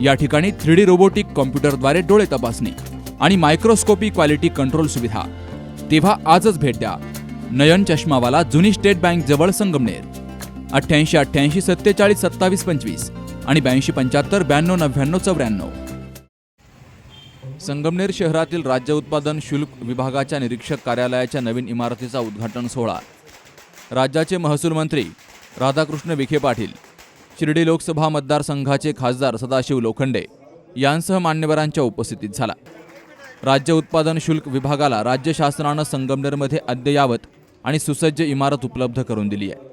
या ठिकाणी three D robotic कॉम्प्युटरद्वारे डोळे तपासणी आणि मायक्रोस्कोपी क्वालिटी कंट्रोल सुविधा. तेव्हा आजच भेट द्या. नयन चष्मावाला जुनी स्टेट बँक जवळ संगमनेर. अठ्ठ्याऐंशी अठ्ठ्याऐंशी सत्तेचाळीस सत्तावीस पंचवीस आणि ब्याऐंशी पंच्याहत्तर ब्याण्णव नव्याण्णव चौऱ्याण्णव. संगमनेर शहरातील राज्य उत्पादन शुल्क विभागाच्या निरीक्षक कार्यालयाच्या नवीन इमारतीचा उद्घाटन सोहळा. राज्याचे महसूल मंत्री राधाकृष्ण विखे पाटील शिर्डी लोकसभा मतदारसंघाचे खासदार सदाशिव लोखंडे यांसह मान्यवरांच्या उपस्थितीत झाला. राज्य उत्पादन शुल्क विभागाला राज्य शासनानं संगमनेरमध्ये अद्ययावत आणि सुसज्ज इमारत उपलब्ध करून दिली आहे.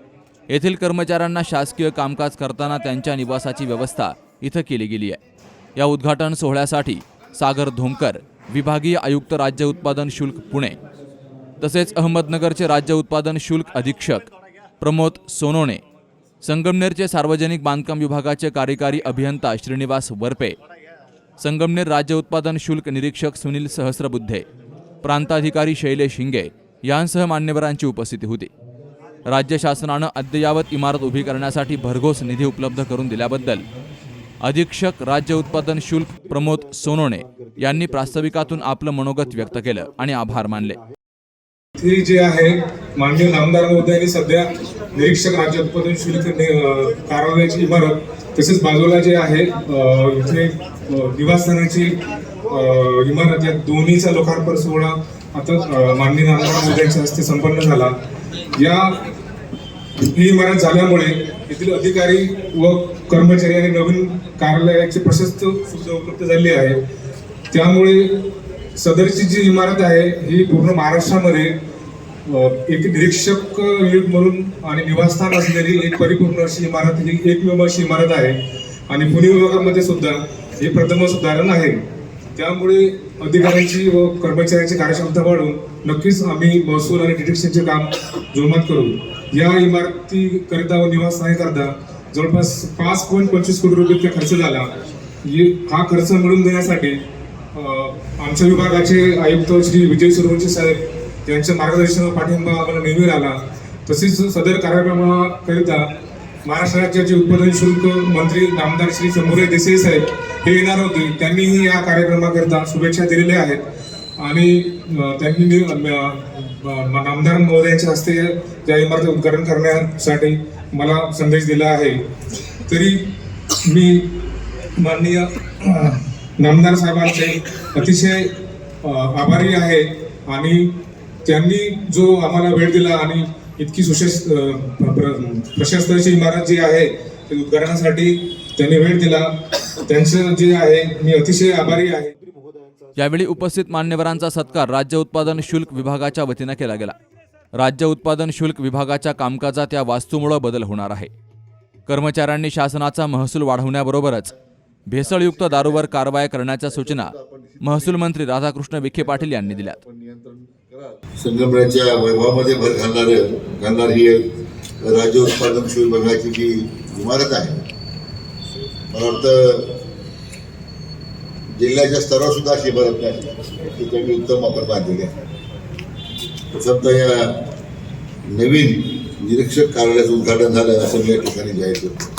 येथील कर्मचाऱ्यांना शासकीय कामकाज करताना त्यांच्या निवासाची व्यवस्था इथं केली गेली आहे. या उद्घाटन सोहळ्यासाठी सागर धोमकर विभागीय आयुक्त राज्य उत्पादन शुल्क पुणे तसेच अहमदनगरचे राज्य उत्पादन शुल्क अधीक्षक प्रमोद सोनोणे संगमनेरचे सार्वजनिक बांधकाम विभागाचे कार्यकारी अभियंता श्रीनिवास वरपे संगमनेर राज्य उत्पादन शुल्क निरीक्षक सुनील सहस्रबुद्धे प्रांताधिकारी शैलेश हिंगे यांसह मान्यवरांची उपस्थिती होती. राज्य शासनानं अद्ययावत इमारत उभी करण्यासाठी भरघोस निधी उपलब्ध करून दिल्याबद्दल अधीक्षक राज्य उत्पादन शुल्क प्रमोद सोनोणे यांनी प्रास्ताविकातून आपलं मनोगत व्यक्त केलं आणि आभार मानले. जे आहे माननीय आमदार महोदयांनी सध्या निरीक्षक राज्य उत्पादन शुल्क कार्यालयाची इमारत तसेच बाजूला जे आहे इथे निवासस्थानाची इमारत या दोन्हीचा लोकार्पण सोहळा आता माननीय नामदार हस्ते संपन्न झाला. या ही इमारत झाल्यामुळे येथील अधिकारी व कर्मचारी आणि नवीन कार्यालयाची प्रशस्त सुविधा उपलब्ध झाली आहे. त्यामुळे सदरची जी इमारत आहे ही पूर्ण महाराष्ट्रामध्ये एक निरीक्षक युग म्हणून आणि निवासस्थान असलेली एक परिपूर्ण अशी इमारत ही एकमेव अशी इमारत आहे. आणि पुणे विभागामध्ये सुद्धा हे प्रथमच उदाहरण आहे. त्यामुळे अधिकाऱ्यांची व कर्मचाऱ्यांची कार्यक्षमता वाढवून नक्कीच आम्ही महसूल आणि डिटेक्शनचे काम जोमात करू. या इमारतीकरिता व निवासस्थानाकरिता जवळपास पाच पॉईंट पंचवीस कोटी रुपये खर्च झाला. हा खर्च मिळवून देण्यासाठी आमच्या विभागाचे आयुक्त श्री विजय सूर्यवंशी साहेब यांच्या मार्गदर्शन पाठिंबा आम्हाला नेहमी आला तसेच सदर कार्यक्रमाकरिता महाराष्ट्र राज्याचे उत्पादन शुल्क मंत्री नामदार श्री शंभूराज देसाई साहेब हे येणार होते. त्यांनीही या कार्यक्रमाकरिता शुभेच्छा दिलेल्या आहेत. आणि त्यांनी नामदार महोदयांच्या हस्ते या इमारती उद्घाटन करण्यासाठी मला संदेश दिला आहे. तरी मी माननीय नामदार साहेबांचे अतिशय आभारी आहे. आणि त्यांनी जो आम्हाला वेळ दिला आणि इतकी सुशेष अ, इमारत जी आहे ते उद्घाटनासाठी त्यांनी वेळ दिला. त्यांचं जे आहे मी अतिशय आभारी आहे. यावेळी उपस्थित मान्यवरांचा सत्कार राज्य उत्पादन शुल्क विभागाच्या वतीनं केला गेला. राज्य उत्पादन शुल्क विभागाच्या कामकाजात या वास्तूमुळं बदल होणार आहे. कर्मचाऱ्यांनी शासनाचा महसूल वाढवण्याबरोबरच भेसळयुक्त दारूवर कारवाई करण्याच्या सूचना महसूल मंत्री राधाकृष्ण विखे पाटील यांनी दिल्यात. संगमनेरच्या वैभवामध्ये भर घालणार घालणारी ही राज्य उत्पादन शुल्क विभागाची जी इमारत आहे. मला वाटतं जिल्ह्याच्या स्तरावर सुद्धा अशी इमारत नाही त्यांनी उत्तम वापर बांधलेली आहे. प्रथमतः या नवीन निरीक्षक कार्यालयाचं उद्घाटन झालं असं मी या ठिकाणी जाहीर करतो.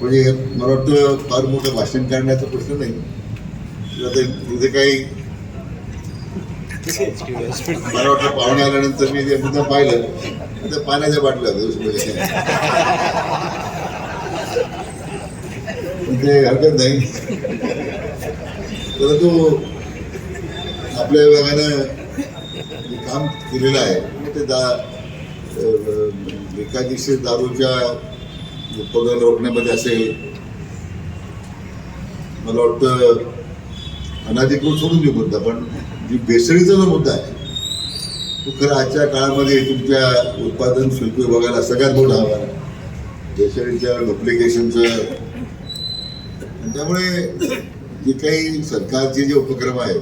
म्हणजे मला वाटतं फार मोठं भाषण करण्याचा प्रश्न नाही. तिथे काही मला वाटलं पाहुणे आल्यानंतर मी ते मुद्दा पाहिलं. त्या पाण्याच्या बाटल्या होत्या ते हरकत नाही. परंतु आपल्या विभागानं काम केलेलं आहे ते दा अं, बेकायदेशीर दारूच्या उत्पादन रोखण्यामध्ये असेल मला वाटतं अनाधिकृत सोडून देऊ मुद्दा पण जी भेसळीचा जो मुद्दा आहे तो खरं आजच्या काळामध्ये तुमच्या उत्पादन शुल्क विभागाला सगळ्यात मोठा आव्हान आहे. भेसळीच्या डुप्लिकेशनचं. आणि त्यामुळे जे काही सरकारचे जे उपक्रम आहेत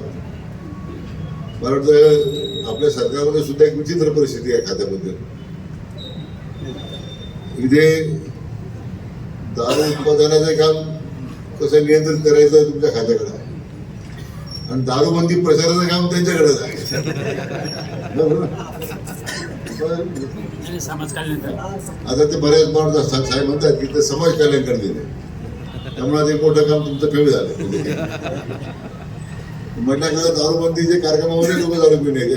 मला वाटतं आपल्या सरकारमध्ये सुद्धा एक विचित्र परिस्थिती आहे खात्याबद्दल इथे दारू उत्पादनाचं काम कसं नियंत्रित करायचं तुमच्या खात्याकडे? आणि दारूबंदी प्रचाराचं काम त्यांच्याकडेच आहे? पण आता ते बऱ्याच माणूस असतात. साहेब म्हणतात की ते समाज कल्याण करते त्यामुळे ते मोठं काम तुमचं कमी झालं. म्हटलं का दारूबंदीच्या कार्यक्रमामध्ये लोक दारू पिऊन यायचे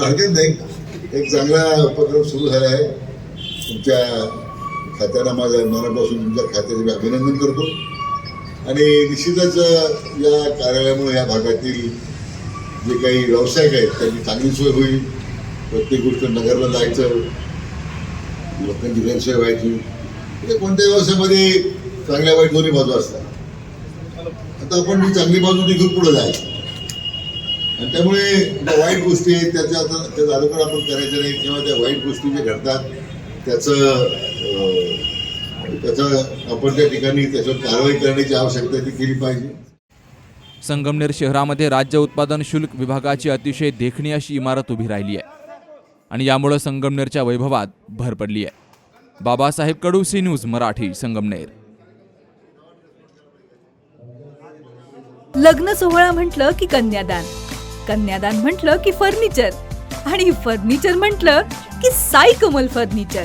हरकत नाही. एक चांगला उपक्रम सुरू झाला आहे. तुमच्या खात्याला माझ्या मनापासून तुमच्या खात्याचे मी अभिनंदन करतो. आणि निश्चितच या कार्यालयामुळे या भागातील जे काही व्यावसायिक आहेत त्यांची चांगली सोय होईल. प्रत्येक गोष्ट नगरला जायचं लोकांची गैरसोय व्हायची. म्हणजे कोणत्याही व्यवसायामध्ये चांगल्या वाईट दोन्ही बाजू असतात. आता आपण ही चांगली बाजू देखील पुढे जायचं. आणि त्यामुळे ज्या वाईट गोष्टी आहेत त्याच्या आता त्याचं अनुकरण आपण करायचं नाही. किंवा त्या वाईट गोष्टी ज्या घडतात त्याचं त्याचं आपण त्या ठिकाणी त्याच्यावर कारवाई करण्याची आवश्यकता ती केली पाहिजे. संगमनेर शहरामध्ये राज्य उत्पादन शुल्क विभागाची अतिशय देखणी अशी इमारत उभी राहिली आहे. आणि यामुळं संगमनेरच्या वैभवात भर पडली आहे. Babasaheb Kadu C news Marathi Sangamner. लग्न सोहळा म्हटलं की कन्यादान कन्यादान म्हटलं की फर्निचर आणि फर्निचर म्हटलं की साई कमल फर्निचर.